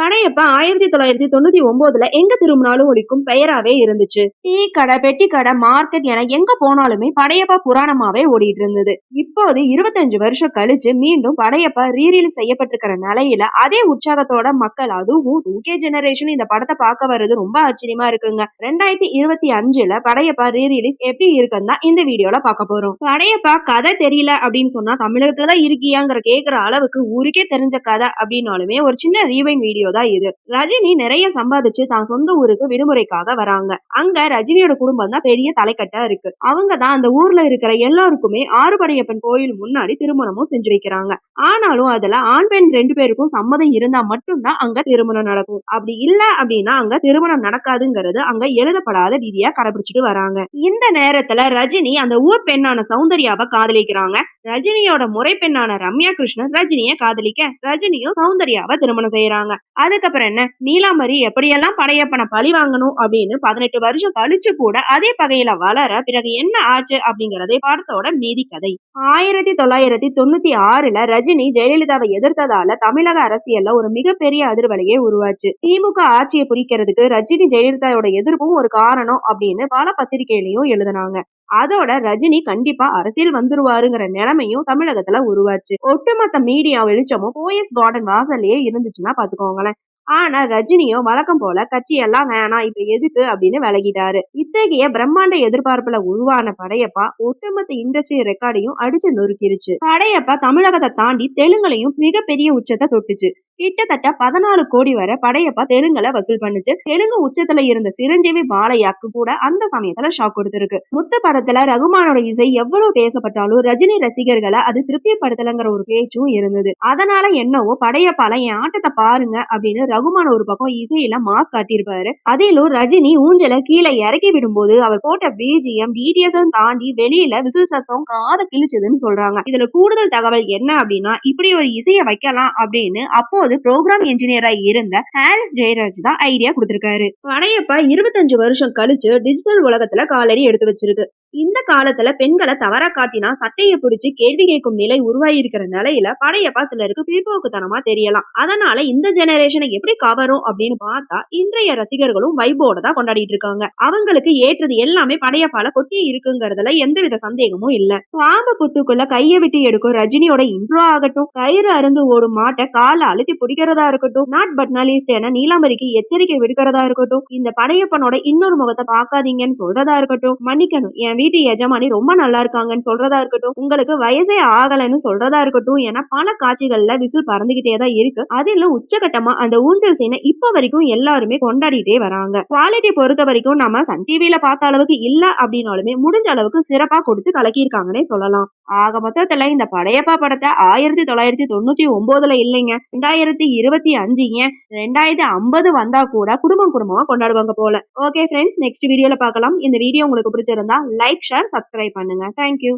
படையப்பா ஆயிரத்தி தொள்ளாயிரத்தி தொண்ணூத்தி ஒன்பதுல எங்க திரும்பினாலும் ஒழிக்கும் பெயராவே இருந்துச்சு. டீ கடை பெட்டி கடை மார்க்கெட் என எங்க போனாலுமே படையப்பா புராணமாவே ஓடிட்டு இருந்தது. இப்போது இருபத்தஞ்சு வருஷம் கழிச்சு மீண்டும் படையப்பா ரீரீல் செய்யப்பட்டிருக்கிற நிலையில அதே உற்சாகத்தோட மக்கள் அதுவும் டூகே ஜெனரேஷன் இந்த படத்தை பார்க்க வர்றது ரொம்ப ஆச்சரியமா இருக்குங்க. ரெண்டாயிரத்தி இருபத்தி அஞ்சுல படையப்பா ரீரீலிஸ் எப்படி இருக்குன்னு தான் இந்த வீடியோல பார்க்க போறோம். படையப்பா கதை தெரியல அப்படின்னு சொன்னா தமிழகத்துல தான் இருக்கியாங்கிற கேக்குற அளவுக்கு ஊருக்கே தெரிஞ்ச கதை அப்படின்னாலுமே ஒரு சின்ன ரீவைன் வீடியோ தான் இது. ரஜினி நிறைய சம்பாதிச்சு தான் சொந்த ஊருக்கு விடுமுறைக்காக வராங்க. அங்க ரஜினியோட குடும்பம் தான் பெரிய தலைக்கட்டா இருக்கு. அவங்க தான் அந்த ஊர்ல இருக்கிற எல்லாருக்குமே ஆறுபடையப்பன் கோயில் முன்னாடி திருமணமும் செஞ்சு வைக்கிறாங்க ஆனாலும் அதுல ஆண் பெண் ரெண்டு பேருக்கும் சம்மதம் இருந்தா மட்டும்தான் அங்க திருமணம் நடக்கும். அப்படி இல்ல அப்படின்னா அங்க திருமணம் நடக்காதுங்கிறது அங்க எழுதப்படாத விதியா கடைபிடிச்சிட்டு வராங்க. இந்த நேரத்துல ரஜினி அந்த ஊர் பெண்ணான சௌந்தர்யாவை காதலிக்கிறாங்க. ரஜினியோட முறை பெண்ணான ரம்யா கிருஷ்ணன் ரஜினிய காதலிக்க ரஜினியும் சௌந்தர்யாவை திருமணம் செய்யறாங்க. அதுக்கப்புறம் என்ன? நீலாமரி எப்படியெல்லாம் படையப்பனை பழி வாங்கணும் அப்படின்னு பதினெட்டு வருஷம் கழிச்சு கூட அதே பகையில வளர பிறகு என்ன ஆச்சு அப்படிங்கறதை படத்தோட மீதி கதை. ஆயிரத்தி தொள்ளாயிரத்தி தொண்ணூத்தி ஆறுல ரஜினி ஜெயலலிதாவை எதிர்த்ததால தமிழக அரசியல்ல ஒரு மிகப்பெரிய அதிர்வலையே உருவாச்சு. திமுக ஆட்சியை புரிக்கிறதுக்கு ரஜினி ஜெயலலிதாவோட எதிர்ப்பும் ஒரு காரணம் அப்படின்னு பல பத்திரிகையிலையும் எழுதினாங்க. அதோட ரஜினி கண்டிப்பா அரசியல் வந்துருவாருங்கிற நிலைமையும் தமிழகத்துல உருவாச்சு. ஒட்டுமொத்த மீடியா வெளிச்சமும் போயஸ் கார்டன் வாசல்லையே இருந்துச்சுன்னா பாத்துக்கோங்களேன். ஆனா ரஜினியோ வழக்கம் போல கட்சி எல்லாம் வேணாம் இப்ப எதுக்கு அப்படின்னு விலகிட்டாரு. இத்தகைய பிரம்மாண்ட எதிர்பார்ப்புல உருவான படையப்பா ஒட்டுமொத்த இண்டஸ்ட்ரி ரெக்கார்டையும் அடிச்சு நொறுக்கிருச்சு. படையப்பா தமிழகத்தை தாண்டி தெலுங்குலையும் மிகப்பெரிய உச்சத்தை தொட்டுச்சு. கிட்டத்தட்ட பதினாலு கோடி வரை படையப்பா தெலுங்குல வசூல் பண்ணுச்சு. தெலுங்கு உச்சத்துல இருந்த சிரஞ்சீவி பாலையாக்கு கூட அந்த சமயத்துல ஷாக் கொடுத்திருக்கு. முத்த படத்துல ரகுமானோட இசை எவ்வளவு பேசப்பட்டாலும் ரஜினி ரசிகர்களை அது திருப்திப்படுத்தலங்கிற ஒரு பேச்சும் இருந்தது. அதனால என்னவோ படையப்பால என் ஆட்டத்தை பாருங்க அப்படின்னு ரகுமான் ஒரு பக்கம் இசையில மாஸ் காட்டியிருப்பாரு. அதிலும் ரஜினி ஊஞ்சல கீழே இறக்கி விடும்போது அவர் போட்ட பிஜிஎம் டிடிஎஸ் தாண்டி வெளியில விசில் சத்தம் காத கிழிச்சதுன்னு சொல்றாங்க. இதுல கூடுதல் தகவல் என்ன அப்படின்னா இப்படி ஒரு இசையை வைக்கலாம் அப்படின்னு அப்போது ப்ரோக்ராம் என்ஜினியரா இருந்த ஹாரிஸ் ஜெயராஜ் தான் ஐடியா கொடுத்திருக்காரு. படையப்ப இருபத்தஞ்சு வருஷம் கழிச்சு டிஜிட்டல் உலகத்துல காலடி எடுத்து வச்சிருக்கு. இந்த காலத்துல பெண்களை தவறா காட்டினா சட்டையை பிடிச்சு கேள்வி கேட்கும் நிலை உருவாகி இருக்கிற நிலையில படையப்பா சிலருக்கு பிற்போக்குத்தனமா தெரியலாம். அதனால இந்த ஜெனரேஷனை எப்படி கவரும் அப்படின்னு பார்த்தா இன்றைய ரசிகர்களும் வைபோட தான் கொண்டாடிட்டு இருக்காங்க. அவங்களுக்கு ஏற்றது எல்லாமே படையப்பால கொட்டி இருக்குங்கிறதுல எந்தவித சந்தேகமும் இல்ல. பாம்பு புத்துக்குள்ள கைய விட்டு எடுக்கும் ரஜினியோட இன்ட்ரோ ஆகட்டும் கயிறு அருந்து ஓடும் மாட்டை காலை அழுத்தி பிடிக்கிறதா இருக்கட்டும் நாட் பட்னாலிஸ்ட் என நீலாம்பரிக்கு எச்சரிக்கை விடுக்கிறதா இருக்கட்டும் இந்த படையப்பனோட இன்னொரு முகத்தை பார்க்காதீங்கன்னு சொல்றதா இருக்கட்டும் மன்னிக்கணும் என் வீட்டு எஜமானி ரொம்ப நல்லா இருக்காங்கன்னு சொல்றதா இருக்கட்டும் உங்களுக்கு வயசே ஆகலைன்னு சொல்றதா இருக்கட்டும் என பல காட்சிகள்ல விசில் பறந்துகிட்டே தான் இருக்கு. அதிலும் உச்சகட்டமா அந்த ஊஞ்சல் சீனை இப்ப வரைக்கும் எல்லாருமே கொண்டாடிட்டே வராங்க. குவாலிட்டி பொறுத்த வரைக்கும் நம்ம சன் டிவில பார்த்த அளவுக்கு இல்ல அப்படின்னாலுமே முடிஞ்ச அளவுக்கு சிறப்பா கொடுத்து கலக்கியிருக்காங்கன்னே சொல்லலாம். ஆக மொத்தத்துல இந்த படையப்பா படத்தை ஆயிரத்தி தொள்ளாயிரத்தி தொண்ணூத்தி ஒன்பதுல இல்லைங்க. ரெண்டாயிரத்தி இருபத்தி அஞ்சு ஏன்? ரெண்டாயிரத்தி ஐம்பது வந்தா கூட குடும்பம் குடும்பமா கொண்டாடுவாங்க போல. ஓகே ஃப்ரெண்ட்ஸ் நெக்ஸ்ட் வீடியோல பார்க்கலாம். இந்த வீடியோ உங்களுக்கு பிடிச்சிருந்தா லைக் ஷேர் சப்ஸ்கிரைப் பண்ணுங்க. Thank you